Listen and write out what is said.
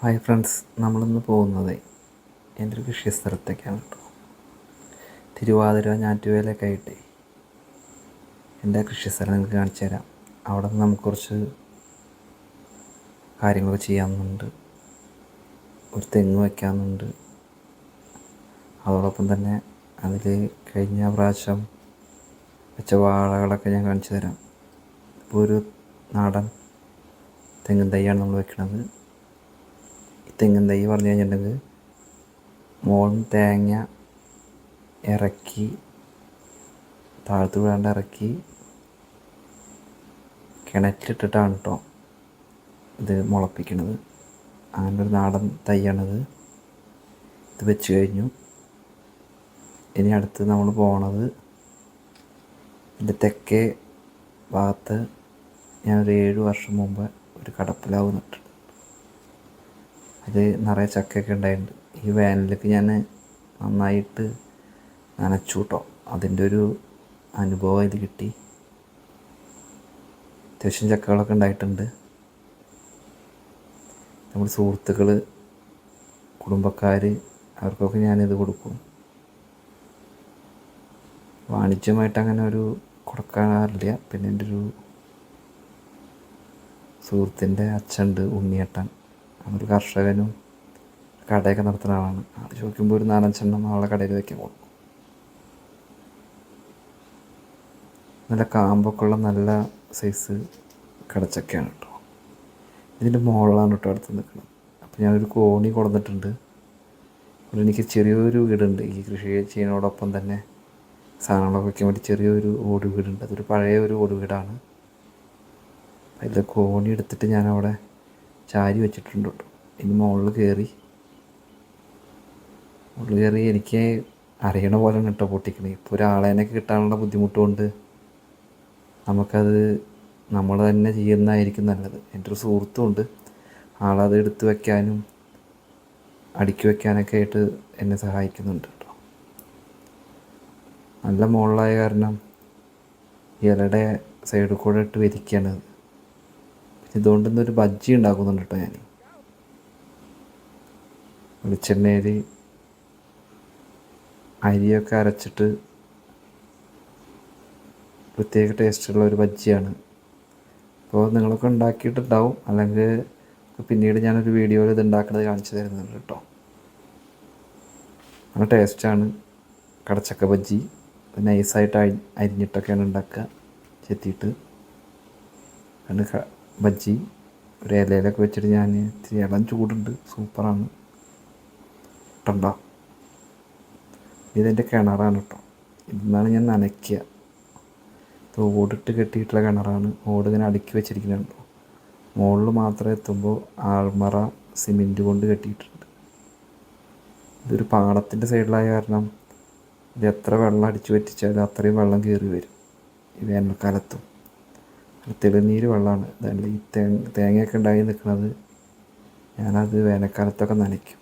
Hi friends നമ്മളിന്ന് പോകുന്നത് എന്റെ ഒരു കൃഷി സ്ഥലത്തേക്കാണ് കേട്ടോ തിരുവാതിര ഞാറ്റുവേലൊക്കെ ആയിട്ട് എന്റെ കൃഷി സ്ഥലം നിങ്ങൾക്ക് കാണിച്ചു തരാം. അവിടെ നിന്ന് നമുക്ക് കുറച്ച് കാര്യങ്ങളൊക്കെ ചെയ്യാമെന്നുണ്ട്. ഒരു തെങ്ങ് വയ്ക്കാമെന്നുണ്ട് അതോടൊപ്പം തന്നെ അതിൽ കഴിഞ്ഞ പ്രാവശ്യം വെച്ച വാഴകളൊക്കെ ഞാൻ കാണിച്ചു തരാം. ഇപ്പോൾ ഒരു നാടൻ തെങ്ങും തൈയാണ് നമ്മൾ വെക്കുന്നത് ഈ തെങ്ങിൻ തൈ പറഞ്ഞു കഴിഞ്ഞിട്ടുണ്ടെങ്കിൽ മുകളിൽ തേങ്ങ ഇറക്കി താഴത്ത് വിടാണ്ട് ഇറക്കി കിണറ്റിലിട്ടിട്ടാണ് കേട്ടോ ഇത് മുളപ്പിക്കണത്. അങ്ങനെ ഒരു നാടൻ തൈയാണിത്. ഇത് വെച്ച് കഴിഞ്ഞു. ഇനി അടുത്ത് നമ്മൾ പോണത് എന്റെ തെക്കേ ഭാഗത്ത് ഞാനൊരു ഏഴ് വർഷം മുമ്പ് ഒരു കടപ്പിലാവ് നട്ടു അത് നിറയെ ചക്കയൊക്കെ ഉണ്ടായിട്ടുണ്ട്. ഈ വേനലിലേക്ക് ഞാൻ നന്നായിട്ട് നനച്ചു കേട്ടോ അതിന്റെ ഒരു അനുഭവം ഇത് കിട്ടി. അത്യാവശ്യം ചക്കകളൊക്കെ ഉണ്ടായിട്ടുണ്ട്. നമ്മുടെ സുഹൃത്തുക്കൾ കുടുംബക്കാർ അവർക്കൊക്കെ ഞാനിത് കൊടുക്കും. വാണിജ്യമായിട്ട് അങ്ങനെ ഒരു കൊടുക്കാറില്ല. പിന്നെ എന്റെ ഒരു സുഹൃത്തിന്റെ അച്ഛനുണ്ട് ഉണ്ണിയേട്ടൻ. അവനൊരു കർഷകനും കടയൊക്കെ നടത്തുന്ന ആളാണ്. അത് ചോദിക്കുമ്പോൾ ഒരു നാലഞ്ചെണ്ണം ആളുടെ കടയിൽ വയ്ക്കാൻ കൊടുക്കും നല്ല കാമ്പൊക്കെ ഉള്ള നല്ല സൈസ് കടച്ചക്കയാണ് കേട്ടോ ഇതിന്റെ മുകളിലാണ് കേട്ടോ അടുത്ത് നിൽക്കുന്നത്. അപ്പോൾ ഞാനൊരു കോണി കൊടുത്തിട്ടുണ്ട്. എനിക്ക് ചെറിയൊരു വീടുണ്ട്. ഈ കൃഷി ചെയ്യുന്നതോടൊപ്പം തന്നെ സാധനങ്ങളൊക്കെ വയ്ക്കാൻ വേണ്ടി ചെറിയൊരു ഓട് വീടുണ്ട് അതൊരു പഴയ ഒരു ഓട് വീടാണ് അതിൽ കോണി എടുത്തിട്ട് ഞാനവിടെ ചാരി വെച്ചിട്ടുണ്ട് കേട്ടോ. ഇനി മുകളിൽ കയറി. മുകളിൽ കയറി എനിക്ക് അറിയണ പോലെ കേട്ടോ പൊട്ടിക്കണേ. ഇപ്പോൾ ഒരാളേനൊക്കെ കിട്ടാനുള്ള ബുദ്ധിമുട്ടുകൊണ്ട് നമുക്കത് നമ്മൾ തന്നെ ചെയ്യുന്നതായിരിക്കും നല്ലത്. എന്റെ ഒരു സുഹൃത്തുമുണ്ട് ആളത് എടുത്തു വയ്ക്കാനും അടുക്കി വയ്ക്കാനൊക്കെ ആയിട്ട് എന്നെ സഹായിക്കുന്നുണ്ട് കേട്ടോ. നല്ല മുകളിലായ കാരണം ഇലയുടെ സൈഡിൽ കൂടെ ഇട്ട് വിരിക്കുകയാണ് ഇതുകൊണ്ട് ഇന്നൊരു ബജ്ജി ഉണ്ടാക്കുന്നുണ്ട് കേട്ടോ ഞാൻ. വെളിച്ചെണ്ണയിൽ അരിയൊക്കെ അരച്ചിട്ട് പ്രത്യേക ടേസ്റ്റുള്ള ഒരു ബജ്ജിയാണ്. അപ്പോൾ നിങ്ങളൊക്കെ ഉണ്ടാക്കിയിട്ടുണ്ടാവും. അല്ലെങ്കിൽ പിന്നീട് ഞാനൊരു വീഡിയോയിൽ ഇത് ഉണ്ടാക്കുന്നത് കാണിച്ചു തരുന്നുണ്ട് കേട്ടോ. നല്ല ടേസ്റ്റാണ് കടച്ചക്ക ബജ്ജി. നൈസായിട്ട് അരി അരിഞ്ഞിട്ടൊക്കെയാണ് ഉണ്ടാക്കുക. ചെത്തിയിട്ട്. രണ്ട് ബജ്ജി ഒരു ഇലയിലൊക്കെ വെച്ചിട്ട് ഞാൻ ഇത്തിരി ഇളം ചൂടുണ്ട്. സൂപ്പറാണ്. ഇട്ടുണ്ടോ ഇതെന്റെ കിണറാണ് കേട്ടോ. ഇന്നാണ് ഞാൻ നനയ്ക്കുക. ഇത് ഓടിട്ട് കെട്ടിയിട്ടുള്ള കിണറാണ്. ഓട് ഇങ്ങനെ അടുക്കി വെച്ചിരിക്കുന്നുണ്ടോ മുകളിൽ മാത്രമേ എത്തുമ്പോൾ ആൾമറ സിമെന്റ് കൊണ്ട് കെട്ടിയിട്ടുണ്ട്. ഇതൊരു പാടത്തിന്റെ സൈഡിലായ കാരണം ഇത് എത്ര വെള്ളം അടിച്ചു പറ്റിച്ചാലും അത്രയും വെള്ളം കയറി വരും. ഈ വേനൽക്കാലത്തും. തെളിനീര് വെള്ളമാണ് അതല്ല ഈ തേങ്ങയൊക്കെ ഉണ്ടായി നിൽക്കുന്നത് ഞാനത് വേനൽക്കാലത്തൊക്കെ നനയ്ക്കും.